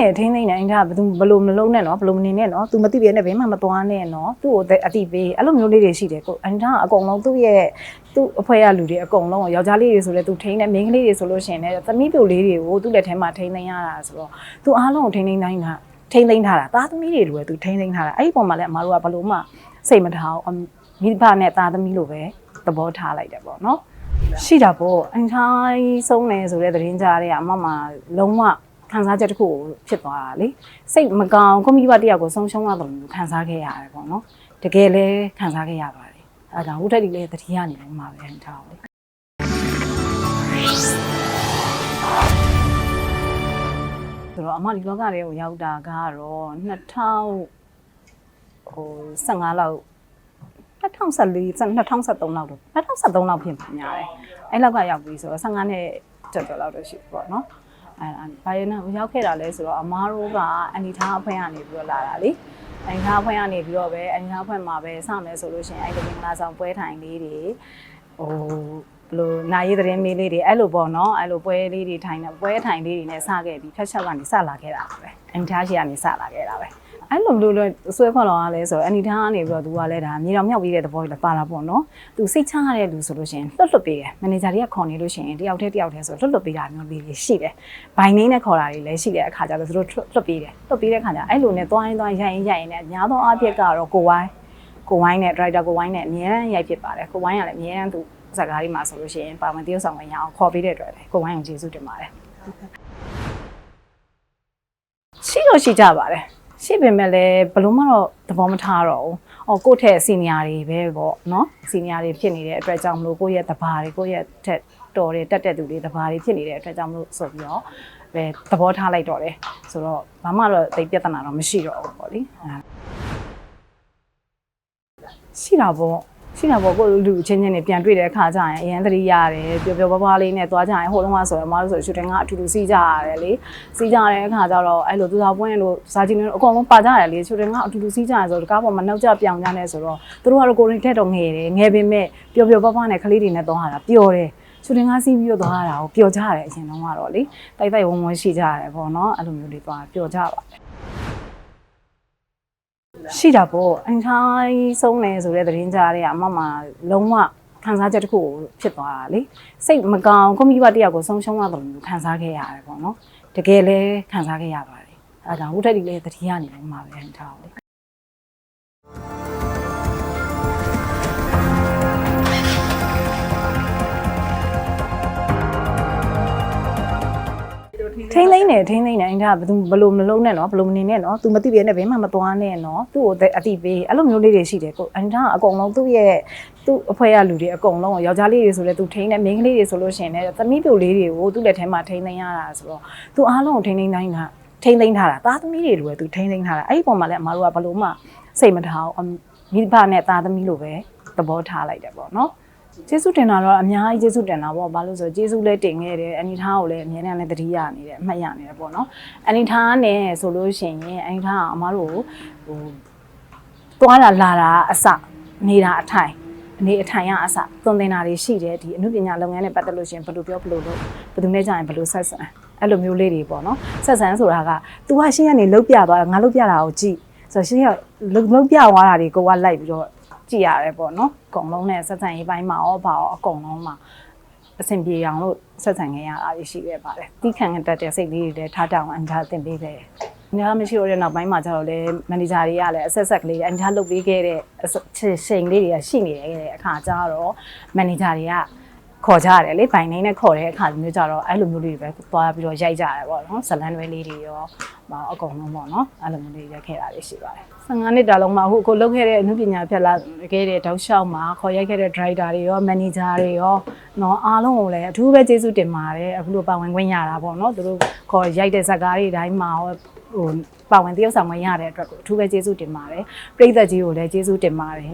နေထိမ့်သိမ့်နေအင်တာဘယ်သူဘလို့မလုံးနဲ့နော်ဘလို့မနေနဲ့နော် तू မသိပြနဲ့ဘယ်မှမသွားနဲ့နော်သူ့ကိုအတိပေးအဲ့လိုမျိုးလေးတွေရှိတယ်ကိုအင်တာကအကုန်လုံးသူ့ရဲ့သူ့အဖွဲရလူတွေအကုန်လုံးယောက်ျားလေးတွေဆိုလဲ तू ထိမ့်တယ်မိန်းကလေးတွေဆိုလို့ရှိရင်လည်းသမီးပြိုလေးတွေကိုသူ့လက်ထဲမှာထိမ့်သိမ့်ရတာဆိုတော့ तू အားလုံးကိုထိမ့်သိမ့်တိုင်းတာထိမ့်သိမ့်ထားတာသားသမီးတွေလိုပဲ तू ထိမ့်သိမ့်ထားတာအဲ့ဒီပုံမှာလည်းအမတို့ကဘလို့မှစိတ်မထားအောင်မိဘနဲ့သားသမီးလိုပဲသဘောထားလိုက်တယ်ပေါ့နော် ရှိတာပေါ့အန်ထိုင်းဆုံးနေဆိုတဲ့သတင်းကြားတွေကအမမလုံးဝ ခံစားချက်တစ်ခုကိုဖြစ်သွားတာလေစိတ်မကောင်းကွန်ပျူတာတယောက်ကိုဆုံးရှုံးရတော့မျိုးခံစားခဲ့ရတယ်ပေါ့နော်တကယ်လဲခံစားခဲ့ရပါတယ်အဲဒါဟုတ်တယ်ဒီလေသတိရနေလို့မှာပဲအန်ထားလေဆိုတော့အမဒီလောကတွေကိုရောက်တာကတော့2000ဟို15လောက်2014 2013လောက်တော့2013လောက်ဖြစ်မှာများတယ်အဲ့လောက်ကရောက်ပြီဆိုတော့15နှစ်ကျော်ကျော်လောက်တော့ရှိပြီပေါ့နော် အဲဘာရနေရောက်ခဲ့တာလဲဆိုတော့အမားတို့ကအန်ဒီထားအဖွဲကနေပြီးတော့လာတာလေအန်ဒီထားအဖွဲကနေပြီးတော့ပဲအန်ဒီထားအဖွဲမှာပဲစမယ်ဆိုလို့ရှိရင်အဲ့ဒီမင်္ဂလာဆောင်ပွဲထိုင်လေးတွေဟိုဘလို့နာရီသတင်းမေးလေးတွေအဲ့လိုပေါ့နော်အဲ့လိုပွဲလေးတွေထိုင်နေပွဲထိုင်လေးတွေနဲ့စခဲ့ပြီးဖက်ချက်ကနေစလာခဲ့တာပဲအန်ဒီထားရှိကနေစလာခဲ့တာပဲ အဲ့လိုလိုလိုဆွဲဖော်လောင်ရလဲဆိုတော့အန်ဒီထားကနေပြီးတော့သူကလည်းဒါမြေတော်မြောက်ပြီးတဲ့သဘောကြီးလည်းပါလာပေါ့နော်သူစိတ်ချရတဲ့လူဆိုလို့ရှိရင်လွတ်လွတ်ပေးတယ်မန်နေဂျာတွေကခေါ်နေလို့ရှိရင်တယောက်တည်းတယောက်တည်းဆိုလွတ်လွတ်ပေးတာမျိုးလေးတွေရှိတယ်ဘိုင်နေနဲ့ခေါ်တာတွေလည်းရှိတယ်အခါကျတော့သူတို့လွတ်ပေးတယ်လွတ်ပေးတဲ့ခါကျအဲ့လိုနဲ့သွားရင်သွားရိုက်ရင်ရိုက်ရင်လည်းအများသောအားဖြင့်ကတော့ကိုဝိုင်းကိုဝိုင်းနဲ့ driver ကိုဝိုင်းနဲ့အများအားရိုက်ဖြစ်ပါတယ်ကိုဝိုင်းကလည်းအများအားသူဇာတ်ကားလေးမှာဆိုလို့ရှိရင်ပါဝင်တရုပ်ဆောင်ဝင်ရအောင်ခေါ်ပေးတဲ့အတွက်လည်းကိုဝိုင်းကိုကျေးဇူးတင်ပါတယ်ရှိလို့ရှိကြပါတယ် ရှိပေမဲ့လည်းဘလို့မှတော့သဘောမထားတော့ဘူး။အော်ကိုယ့်ထက်စီနီယာတွေပဲပေါ့နော်။စီနီယာတွေဖြစ်နေတဲ့အတွက်ကြောင့်မလို့ကိုယ့်ရဲ့တဘာတွေကိုယ့်ရဲ့ထက်တော်တဲ့တက်တဲ့သူတွေတဘာတွေဖြစ်နေတဲ့အတွက်ကြောင့်မလို့ဆိုပြီးတော့ပဲသဘောထားလိုက်တော့တယ်။ဆိုတော့ဘာမှတော့တိတ်ပြဿနာတော့မရှိတော့ဘူးပေါ့လေ။အဲရှိတာပေါ့ ရှိတာပေါ့ကိုလူအချင်းချင်းတွေပြန်တွေ့တဲ့အခါကျရင်အရင်သတိရတယ်ပျော်ပျော်ပါးပါးလေးနဲ့သွားကြရင်ဟိုတုန်းကဆိုရင်အမားတို့ဆိုရှူတင်ကအတူတူစီးကြရတယ်လေစီးကြတဲ့အခါကျတော့အဲ့လိုသူသာပွင့်လို့စာချင်းတွေအကုန်လုံးပါကြရတယ်လေရှူတင်ကအတူတူစီးကြရဆိုတော့ဒီကားပေါ်မှာနောက်ကျပြောင်ကြနေဆိုတော့သူတို့ကတော့ကိုရင်ထက်တော့ငယ်တယ်ငယ်ပေမဲ့ပျော်ပျော်ပါးပါးနဲ့ကလေးတွေနဲ့သွားရတာပျော်တယ်ရှူတင်ကစီးပြီးတော့သွားရတာကိုပျော်ကြရတယ်အရင်တုန်းကတော့လေတိုက်တိုက်ဝုံဝုံရှိကြရတယ်ပေါ့နော်အဲ့လိုမျိုးတွေသွားပျော်ကြပါတယ် ရှိတာပေါ့အန်ထိုင်းဆုံးနေဆိုတဲ့သတင်းကြားတွေကအမမလုံးဝခံစားချက်တစ်ခုကိုဖြစ်သွားတာလေစိတ်မကောင်းကွန်ပျူတာတယောက်ကိုဆုံးရှုံးရတော့မျိုးခံစားခဲ့ရတယ်ပေါ့နော်တကယ်လဲခံစားခဲ့ရပါတယ်အဲဒါကြောင့်ဟုတ်တယ်ဒီလေသတိရနေလို့မှာပဲအန်ထားအောင် ထိမ့်သိမ့်နေထိမ့်သိမ့်နေအင်တာဘယ်သူဘလို့မလုံးနဲ့နော်ဘလို့မနေနဲ့နော် तू မသိပြနဲ့ဘယ်မှမသွားနဲ့နော်သူ့ကိုအတိပေးအဲ့လိုမျိုးလေးတွေရှိတယ်ကိုအင်တာကအကုန်လုံးသူ့ရဲ့သူ့အဖွဲရလူတွေအကုန်လုံးယောက်ျားလေးတွေဆိုလဲ तू ထိမ့်တယ်မိန်းကလေးတွေဆိုလို့ရှိရင်လည်းသမီးပြိုလေးတွေကိုသူ့လက်ထဲမှာထိမ့်သိမ့်ရတာဆိုတော့ तू အားလုံးကိုထိမ့်သိမ့်တိုင်းတာထိမ့်သိမ့်ထားတာသားသမီးတွေလိုပဲ तू ထိမ့်သိမ့်ထားတာအဲ့ဒီပုံမှာလည်းအမတို့ကဘလို့မှစိတ်မထားအောင်မိဘနဲ့သားသမီးလိုပဲသဘောထားလိုက်တယ်ပေါ့နော် ကျေးဇူးတင်တာတော့အများကြီးကျေးဇူးတင်တာပေါ့ဘာလို့ဆိုကျေးဇူးလည်းတင်ခဲ့တယ်အနိထားကိုလည်းအများနဲ့လည်းတတိယနေတယ်အမှတ်ရနေတယ်ပေါ့နော်အနိထားနဲ့ဆိုလို့ရှိရင်အနိထားကအမားတို့ဟိုသွားတာလာတာအစနေတာအထိုင်အနေအထိုင်ကအစသွန်သင်တာတွေရှိတယ်ဒီအမှုပညာလုပ်ငန်းနဲ့ပတ်သက်လို့ရှိရင်ဘယ်လိုပြောဘယ်လိုလုပ်ဘယ်သူနဲ့ကြာရင်ဘယ်လိုဆက်ဆံအဲ့လိုမျိုးလေးတွေပေါ့နော်ဆက်ဆံဆိုတာက तू ကရှင်းကနေလုတ်ပြသွားငါလုတ်ပြတာကိုကြည့်ဆိုတော့ရှင်းကလုတ်လုတ်ပြသွားတာတွေကိုကလိုက်ပြီးတော့ ကြည့်ရတယ်ပေါ့နော်အကုန်လုံးနဲ့ဆက်ဆံရေးပိုင်းမှာရောဘာရောအကုန်လုံးမှာအဆင်ပြေအောင်လို့ဆက်ဆံခဲ့ရတာရှိခဲ့ပါတယ်တီးခံတတ်တဲ့စိတ်လေးတွေလည်းထားတောင်းအန်ထားတင်ပေးခဲ့တယ်။ညာမရှိတော့တဲ့နောက်ပိုင်းမှာကျတော့လေမန်နေဂျာတွေကလည်းအဆက်ဆက်ကလေးအန်ထားလုပ်ပေးခဲ့တဲ့ချိန်လေးတွေကရှိနေတယ်အခါကျတော့မန်နေဂျာတွေက ခေါ်ကြရတယ်လေဘိုင်နိုင်နဲ့ခေါ်တဲ့အခါမျိုးကြတော့အဲ့လိုမျိုးလေးတွေပဲသွားပြီးတော့ရိုက်ကြရတယ်ပေါ့နော်ဇလန်တွဲလေးတွေရောမအကုန်လုံးပေါ့နော်အဲ့လိုမျိုးလေးရိုက်ခဲ့တာလေးရှိပါတယ်15နှစ်တာလုံးမှာအခုကိုလုပ်ခဲ့တဲ့အမှုပညာဖြတ်လာခဲ့တဲ့တောက်လျှောက်မှာခေါ်ရိုက်ခဲ့တဲ့ driver တွေရော manager တွေရောနော်အားလုံးကိုလည်းအထူးပဲကျေးဇူးတင်ပါတယ်အခုလိုပါဝင်ခွင့်ရတာပေါ့နော်သူတို့ခေါ်ရိုက်တဲ့ဇာတ်ကားတွေတိုင်းမှာရောဟိုပါဝင်တယောက်ဆောင်ဝင်ရတဲ့အတွက်ကိုအထူးပဲကျေးဇူးတင်ပါတယ်ပရိသတ်ကြီးကိုလည်းကျေးဇူးတင်ပါတယ်